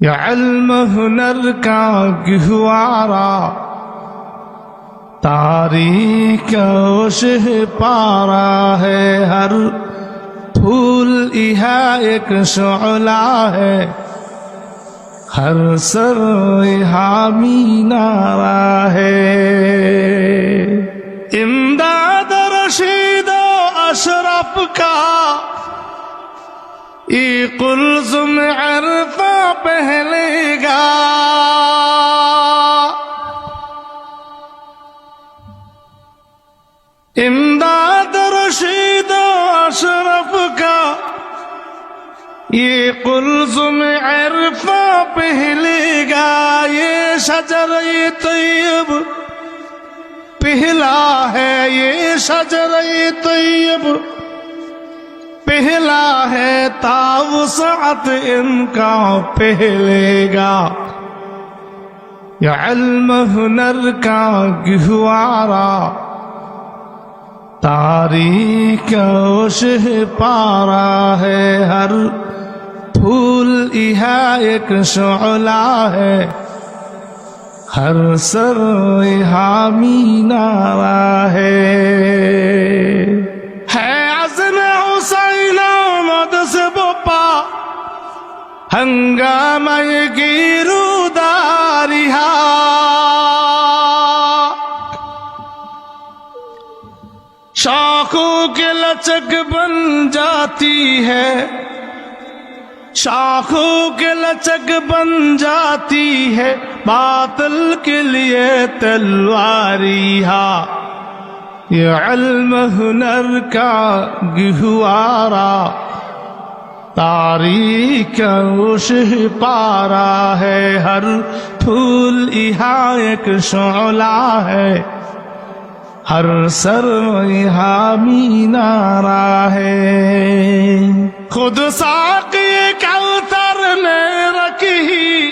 یا علم ہنر کا گہوارا تاریخ اوشہ پارا ہے، ہر پھول یہاں ایک شعلہ ہے۔ ہر سر حامی نارا ہے۔ امداد رشید و اشرف کا ای قلزم عرفہ پہلے گا۔ امداد رشید و اشرف کا یہ قلزم عرفہ پہلے گا۔ یہ شجر طیب پہلا ہے۔ یہ شجر طیب پہلا ہے تاوسعت ان کا پہلے گا۔ یا علم ہنر کا گہوارا تاریخ اوشہ پارا ہے، ہر پھول یہاں ایک شعلہ ہے۔ ہر سر حامی نارا ہے ہے۔ ہنگامہ گیرو داریہا شاخوں کے لچک بن جاتی ہے شاخوں کے لچک بن جاتی ہے باطل کے لیے تلواری ہا یہ علم ہنر کا گہوارا تاریخ اوشہ پارا ہے ہر پھول یہاں ایک شعلہ ہے ہر سر حامی نارا ہے خود ساقی کوثر نے رکھی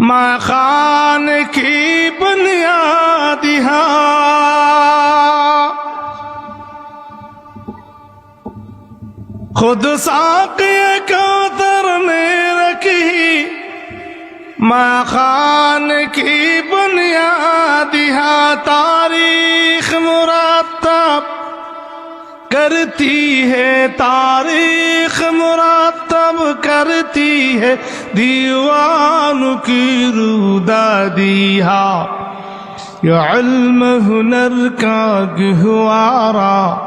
ماں خان کی بنیاد خود ساقی کوثر نے رکھی۔ ماں خان کی بنیاد یہاں تاریخ مرتب۔ کرتی ہے تاریخ مرتب، کرتی ہے دیوان کی رودادی ہا یا علم ہنر کا گہوارا